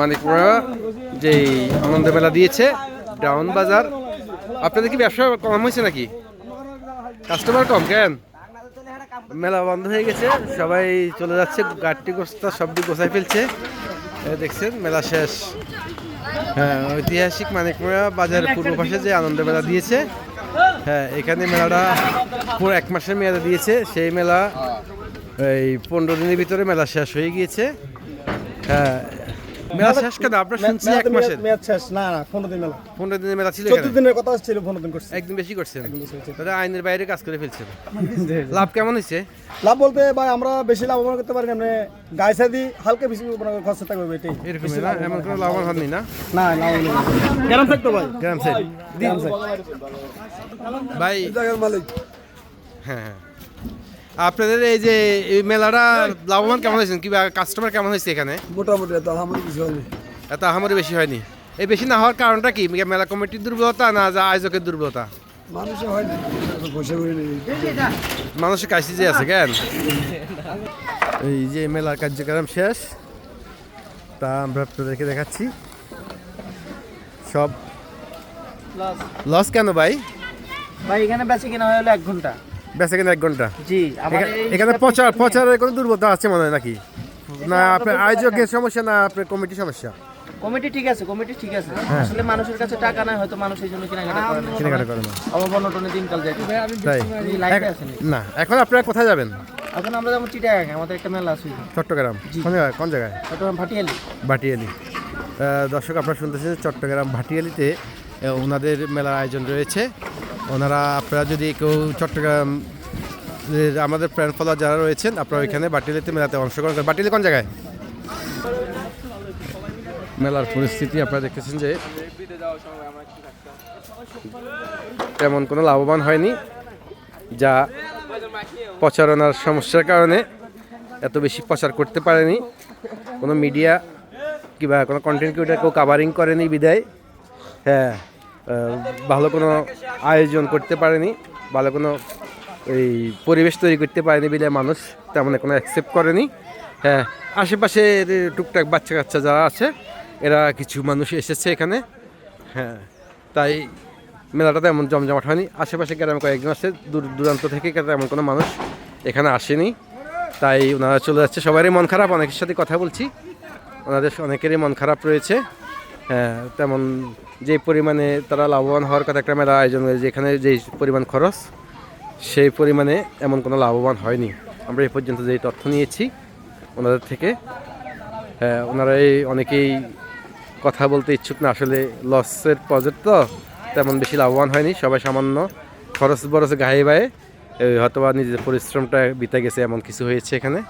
মানিকপুরা যে আনন্দ মেলা দিয়েছে, ডাউন বাজার। আপনাদের কি ব্যবসা কম হয়েছে নাকি? কাস্টমার কম কেন? মেলা বন্ধ হয়ে গেছে, সবাই চলে যাচ্ছে, গাড়টি গোস্তা সবটি গোছাই ফেলছে। দেখছেন, মেলা শেষ। হ্যাঁ ঐতিহাসিক মানিকপুরা বাজারের পূর্ব পাশে যে আনন্দ মেলা দিয়েছে হ্যাঁ এখানে মেলাটা পুরো এক মাসের মেয়াদে দিয়েছে। সেই মেলা এই পনেরো দিনের ভিতরে মেলা শেষ হয়ে গিয়েছে। হ্যাঁ মেলা শেষ কেন? আপনার শুনছি এক মাসের। মেয়াদ শেষ। না না পনেরো দিন মেলা পনেরো দিনের মেলা ছিল চোদ্দ এখানে দিনের কথা ছিল পনেরো দিন করছে। একদিন বেশি করছেন। তাহলে আইনের বাইরে কাজ করে ফেলছেন। লাভ কেমন হয়েছে? লাভ বলতে ভাই আমরা বেশি লাভবান করতে পারি না মানে গায়ে সাদি হালকা বেশি খরচ থাকবে এটাই এরকমই না? এমন কোনো লাভবান হননি না? না লাভ কেরাম থাকতো ভাই। গ্রাম সাইড সাইড ভাই। জায়গার মালিক। হ্যাঁ হ্যাঁ। আপনাদের এই যে এই মেলাটা লাভবান কেমন হয়েছেন কি কাস্টমার কেমন হয়েছে এখানে? মোটামুটি তো আলহামদুলিল্লাহ কিছু হয়নি। এত আহামরি বেশি হয়নি। এই বেশি না হওয়ার কারণটা কি? মেলা কমিটির দুর্বলতা না যা আয়োজকের দুর্বলতা? মানুষের হয়নি মানুষের কাছে যে আছে কেন? এই যে মেলার কার্যক্রম শেষ। তা আমরা আপনাদেরকে দেখাচ্ছি। সব লস কেন ভাই? ভাই এখানে বেঁচে কিনা হয়ে হলো এক ঘণ্টা। বেঁচে কেন এক ঘণ্টা। জি এখানে প্রচার প্রচারের কোনো দুর্বলতা আছে মনে হয় নাকি? না আপনার আয়োজকের সমস্যা না আপনার কমিটির সমস্যা? কমিটি ঠিক আছে কমিটি ঠিক আছে। আসলে মানুষের কাছে টাকা নাই হয়তো মানুষ এই জন্য কেনাকাটা করে না। কেনাকাটা করে না। অবনটনে দিনকাল যায় তাই। আপনি লাইভে এক- আছেন না এখন আপনারা কোথায় যাবেন? এখন আমরা যেমন চিটাগাং আমাদের একটা মেলা আছে চট্টগ্রাম। কোন জায়গায়? কোন জায়গায়? চট্টগ্রাম ভাটিয়ালি। ভাটিয়ালি। দর্শক আপনারা শুনতেছেন চট্টগ্রাম ভাটিয়ালিতে ওনাদের মেলার আয়োজন রয়েছে। ওনারা, আপনারা যদি কেউ চট্টগ্রাম আমাদের প্রাণ ফলোয়ার যারা রয়েছেন, আপনারা ওইখানে বাটিয়ালিতে মেলাতে অংশগ্রহণ করেন। বাটিয়ালি কোন জায়গায়? মেলার পরিস্থিতি আপনারা দেখতেছেন যে তেমন কোনো লাভবান হয়নি, যা প্রচারণার সমস্যার কারণে এত বেশি প্রচার করতে পারেনি। কোনো মিডিয়া কিংবা কোনো কন্টেন্ট ক্রিয়েটার কেউ কাভারিং করেনি বিদায়। হ্যাঁ। ভালো কোনো আয়োজন করতে পারেনি, ভালো কোনো এই পরিবেশ তৈরি করতে পারেনি বিদায় মানুষ তেমন কোনো অ্যাকসেপ্ট করেনি। হ্যাঁ আশেপাশের টুকটাক বাচ্চা কাচ্চা যারা আছে, এরা কিছু মানুষ এসেছে এখানে। হ্যাঁ তাই মেলাটা তেমন জমজমাট হয়নি। আশেপাশে গ্রামে কয়েকজন আছে, দূর দূরান্ত থেকে তেমন কোনো মানুষ এখানে আসেনি। তাই ওনারা চলে যাচ্ছে। সবারই মন খারাপ, অনেকের সাথে কথা বলছি। ওনাদের অনেকেরই মন খারাপ রয়েছে। তেমন যে পরিমাণে তারা লাভবান হওয়ার কথা একটা মেলা আয়োজন হয়েছে, যেখানে যেই পরিমাণ খরচ, সেই পরিমাণে এমন কোনো লাভবান হয়নি। আমরা এই পর্যন্ত যেই তথ্য নিয়েছি ওনাদের থেকে হ্যাঁ ওনারা এই অনেকেই কথা বলতে ইচ্ছুক না, আসলে লসের প্রজেক্ট তো, তেমন বেশি লাভবান হয়নি, সবাই সামান্য খরচ বরচ গায়ে বায়ে, এই হয়তোবা নিজের পরিশ্রমটা বিতে গেছে, এমন কিছু হয়েছে এখানে।